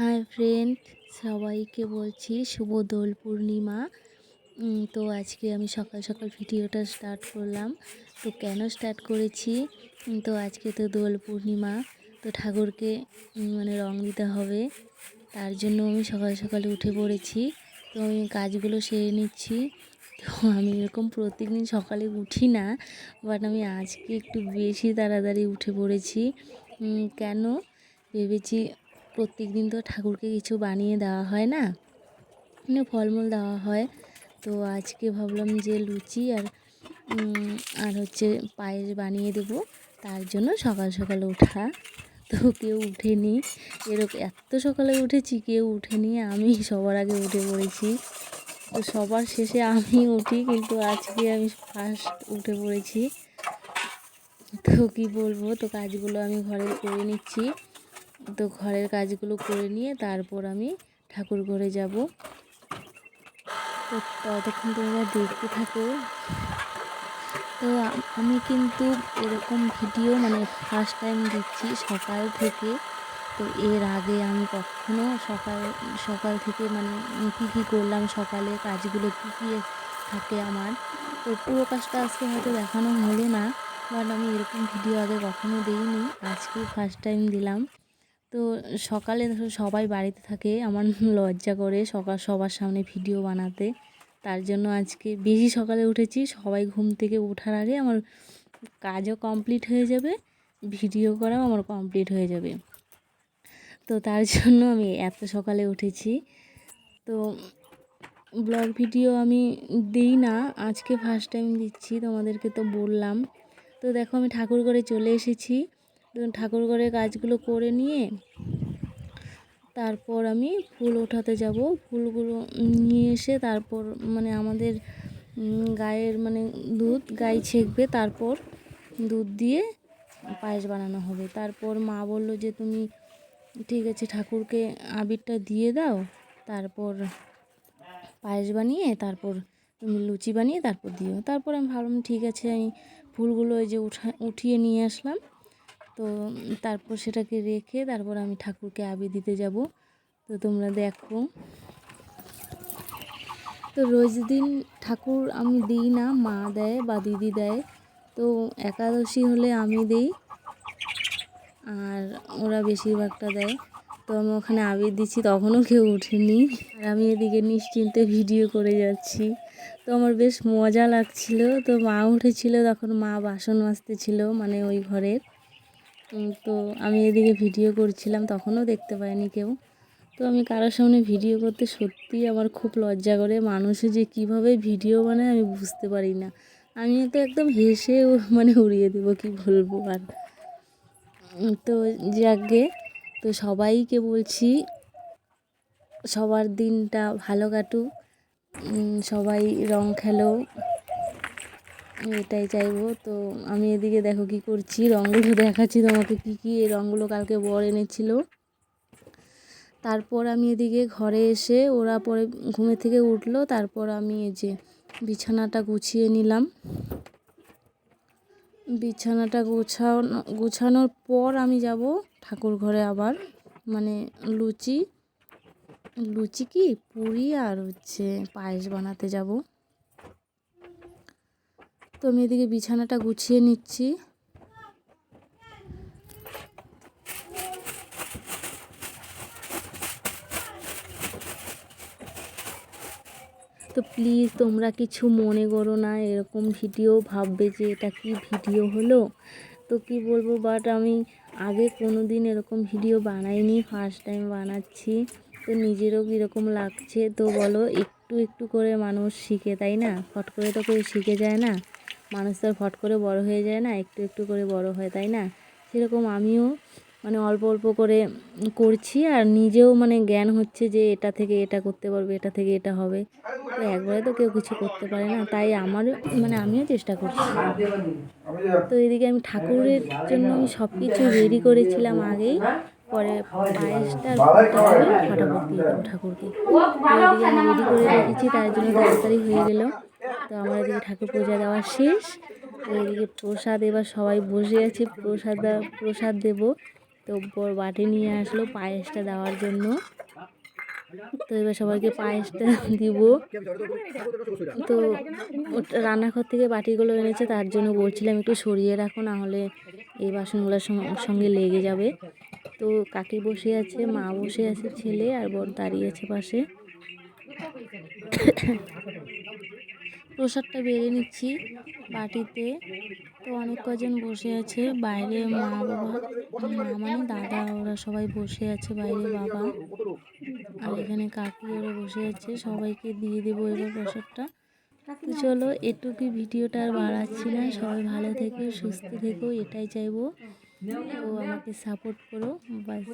Hi friend সবাইকে বলছি শুভ দোল পূর্ণিমা। তো আজকে আমি সকাল সকাল ভিডিওটা স্টার্ট করলাম। তো কেন স্টার্ট করেছি? তো আজকে তো দোল পূর্ণিমা। তো ঠাকুরকে মানে রং দিতে হবে। তার জন্য আমি সকাল সকালে উঠে পড়েছি। তো আমি কাজগুলো সেরে নিচ্ছি। তো আমি এরকম প্রত্যেকদিন সকালে উঠি না। বাট আমি আজকে একটু বেশি তাড়াতাড়ি উঠে পড়েছি। কেন? ভেবেছি প্রত্যেক দিন তো ঠাকুরকে কিছু বানিয়ে দেওয়া হয় না। মানে ফলমূল দেওয়া হয়। তো আজকে ভাবলাম যে লুচি আর আর হচ্ছে পায়েস বানিয়ে দেবো। তার জন্য সকাল সকালে ওঠা। তো কেউ উঠেনি। এরকম এত সকালে উঠেছি, কেউ উঠেনি। আমি সবার আগে উঠে পড়েছি। তো সবার শেষে আমি উঠি, কিন্তু আজকে আমি ফার্স্ট উঠে পড়েছি। তো কী বলব? তো কাজগুলো আমি ঘরে করে নিচ্ছি। তো ঘরের কাজগুলো করে নিয়ে তারপর আমি ঠাকুর ঘরে যাব। তো ততক্ষণ তোমরা দেখতে থাকো। তো আমি কিন্তু এরকম ভিডিও মানে ফার্স্ট টাইম দিচ্ছি সকাল থেকে। তো এর আগে আমি কখনো সকাল সকাল থেকে মানে কী কী করলাম সকালে কাজগুলো কী কী থাকে আমার, তো পুরো কাজটা আজকে হয়তো দেখানো হলো না। বাট আমি এরকম ভিডিও আগে কখনো দিইনি আজকে ফার্স্ট টাইম দিলাম। তো সকালে সবাই বাড়িতে থাকে, আমার লজ্জা করে সকাল, সবার সামনে ভিডিও বানাতে। তার জন্য আজকে বেশি সকালে উঠেছি, সবাই ঘুম থেকে ওঠার আগে আমার কাজও কমপ্লিট হয়ে যাবে, ভিডিও করাও আমার কমপ্লিট হয়ে যাবে। তো তার জন্য আমি এত সকালে উঠেছি। তো ব্লগ ভিডিও আমি দিই না, আজকে ফার্স্ট টাইম দিচ্ছি, তোমাদেরকে তো বললাম। তো দেখো আমি ঠাকুর করে চলে এসেছি। ঠাকুর ঘরে কাজগুলো করে নিয়ে তারপর আমি ফুল ওঠাতে যাব। ফুলগুলো নিয়ে এসে তারপর মানে আমাদের গায়ের মানে দুধ, গাই ছেঁকবে, তারপর দুধ দিয়ে পায়েস বানানো হবে। তারপর মা বলল যে, তুমি ঠিক আছে, ঠাকুরকে আবিরটা দিয়ে দাও, তারপর পায়েস বানিয়ে, তারপর তুমি লুচি বানিয়ে, তারপর দিও। তারপর আমি ভাবলাম, ঠিক আছে, আমি ফুলগুলো ওই যে উঠা, উঠিয়ে নিয়ে আসলাম। তো তারপর সেটাকে রেখে তারপর আমি ঠাকুরকে আবি দিতে যাব। তো তোমরা দেখো। তো রোজ দিন ঠাকুর আমি দিই না, মা দেয় বা দিদি দেয়। তো একাদশী হলে আমি দিই আর ওরা বেশিরভাগটা দেয়। তো আমি ওখানে আবির দিচ্ছি, তখনও কেউ ওঠেনি। আর আমি এদিকে নিশ্চিন্তে ভিডিও করে যাচ্ছি। তো আমার বেশ মজা লাগছিল। তো মা উঠেছিল, তখন মা বাসন মাজতে ছিল মানে ওই ঘরের। তো আমি এদিকে ভিডিও করছিলাম তখনও দেখতে পাইনি কেউ। তো আমি কারোর সামনে ভিডিও করতে সত্যিই আমার খুব লজ্জা করে। মানুষে যে কীভাবে ভিডিও বানায় আমি বুঝতে পারি না। আমি তো একদম হেসে মানে উড়িয়ে দেবো কি বলব আর। তো যাকে তো সবাইকে বলছি সবার দিনটা ভালো উম, সবাই রং খেলো। এটাই চাইব। তো আমি এদিকে দেখো কি করছি, রঙগুলো দেখাচ্ছি তোমাকে কি কি, এই রঙগুলো কালকে বর এনেছিল। তারপর আমি এদিকে ঘরে এসে ওরা পরে ঘুমে থেকে উঠল, তারপর আমি এই যে বিছানাটা গুছিয়ে নিলাম। বিছানাটা গুছানো, গুছানোর পর আমি যাব ঠাকুর ঘরে আবার মানে লুচি লুচি কি? পুরি আর হচ্ছে পায়েস বানাতে যাব। তো আমি এদিকে বিছানাটা গুছিয়ে নিচ্ছি। তো প্লিজ তোমরা কিছু মনে করো না, এরকম ভিডিও ভাববে যে এটা কি ভিডিও হলো। তো কি বলব বাট আমি আগে কোনো দিন এরকম ভিডিও বানাইনি ফার্স্ট টাইম বানাচ্ছি। তো নিজেরও কীরকম লাগছে, তো বলো, একটু একটু করে মানুষ শিখে, তাই না? ফট করে তো কেউ শিখে যায় না? মানুষ তো ফট করে বড় হয়ে যায় না, একটু একটু করে বড় হয়, তাই না? সেরকম আমিও মানে অল্প অল্প করে করছি আর নিজেও মানে জ্ঞান হচ্ছে যে এটা থেকে এটা করতে পারবে, এটা থেকে এটা হবে। তো একবারে তো কেউ কিছু করতে পারে না, তাই আমারও মানে আমিও চেষ্টা করছি। তো এদিকে আমি ঠাকুরের জন্য আমি সব কিছু রেডি করেছিলাম আগেই, পরে পায়েসটা ফটাফট দিয়ে ঠাকুরকে। এদিকে আমি রেডি করে রেখেছি, তার জন্য তাড়াতাড়ি হয়ে গেল। তো আমার এদিকে ঠাকুর পূজা দেওয়া শেষ। তো এদিকে প্রসাদ এবার সবাই বসে আছে, প্রসাদ প্রসাদ দেবো। তো বর বাটি নিয়ে আসলো পায়েসটা দেওয়ার জন্য। তো এবার সবাইকে পায়েসটা দিব। তো রান্নাঘর থেকে বাটিগুলো এনেছে, তার জন্য বলছিলাম একটু সরিয়ে রাখো, না হলে এই বাসনগুলোর সঙ্গে- সঙ্গে লেগে যাবে। তো কাকি বসে আছে, মা বসে আছে, ছেলে আর বোন দাঁড়িয়ে আছে পাশে। প্রসাদটা বেড়ে নিচ্ছি বাটিতে। তো অনেক কজন বসে আছে, বাইরে মা বাবা, মা মানে দাদা, ওরা সবাই বসে আছে বাইরে বাবা। আর এখানে কাকি ওরা বসে আছে, সবাইকে দিয়ে দেবো এবার প্রসাদটা। তো চলো এটুকুই ভিডিওটা আর বাড়াচ্ছি না, সবাই ভালো থেকো, সুস্থ থেকো, এটাই চাইব। তো আমাকে সাপোর্ট করো, বাস।